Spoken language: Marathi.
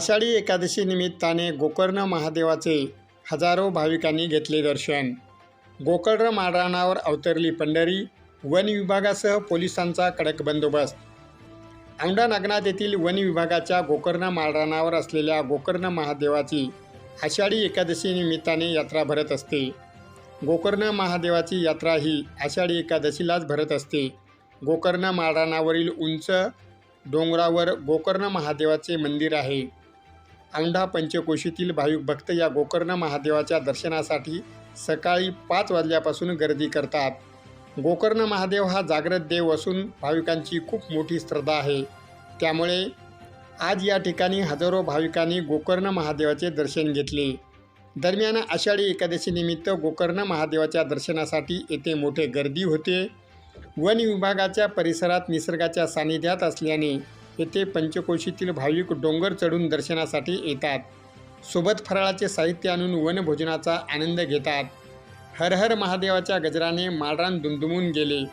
आषाढी एकादशी निमित्ताने गोकर्ण महादेवाचे हजारो भाविकांनी घेतले दर्शन. गोकर्ण माळरानावर अवतरली पंढरी वन विभागासह पोलिसांचा कडक बंदोबस्त. औंढा नागनाथ येथील वन विभागाच्या गोकर्ण माळरानावर असलेल्या गोकर्ण महादेवाची आषाढी एकादशी निमित्ताने यात्रा भरत असते. गोकर्ण महादेवाची यात्रा ही आषाढी एकादशीलाच भरत असते. गोकर्ण माळरानावरील उंच डोंगरावर गोकर्ण महादेवाचे मंदिर आहे. औंढा पंचकोशीतील भाविक भक्त या गोकर्ण महादेवाच्या दर्शनासाठी सकाळी पाच वाजल्यापासून गर्दी करतात. गोकर्ण महादेव हा जागृत देव असून भाविकांची खूप मोठी श्रद्धा आहे. त्यामुळे आज या ठिकाणी हजारो भाविकांनी गोकर्ण महादेवाचे दर्शन घेतले. दरम्यान आषाढी एकादशीनिमित्त गोकर्ण महादेवाच्या दर्शनासाठी येथे मोठे गर्दी होते. वन विभागाच्या परिसरात निसर्गाच्या सानिध्यात असल्याने येथे पंचकोशीतील भाविक डोंगर चढून दर्शनासाठी येतात. सोबत फराळाचे साहित्य आणून वनभोजनाचा आनंद घेतात. हर हर महादेवाच्या गजराने माळरान दुमदुमून गेले.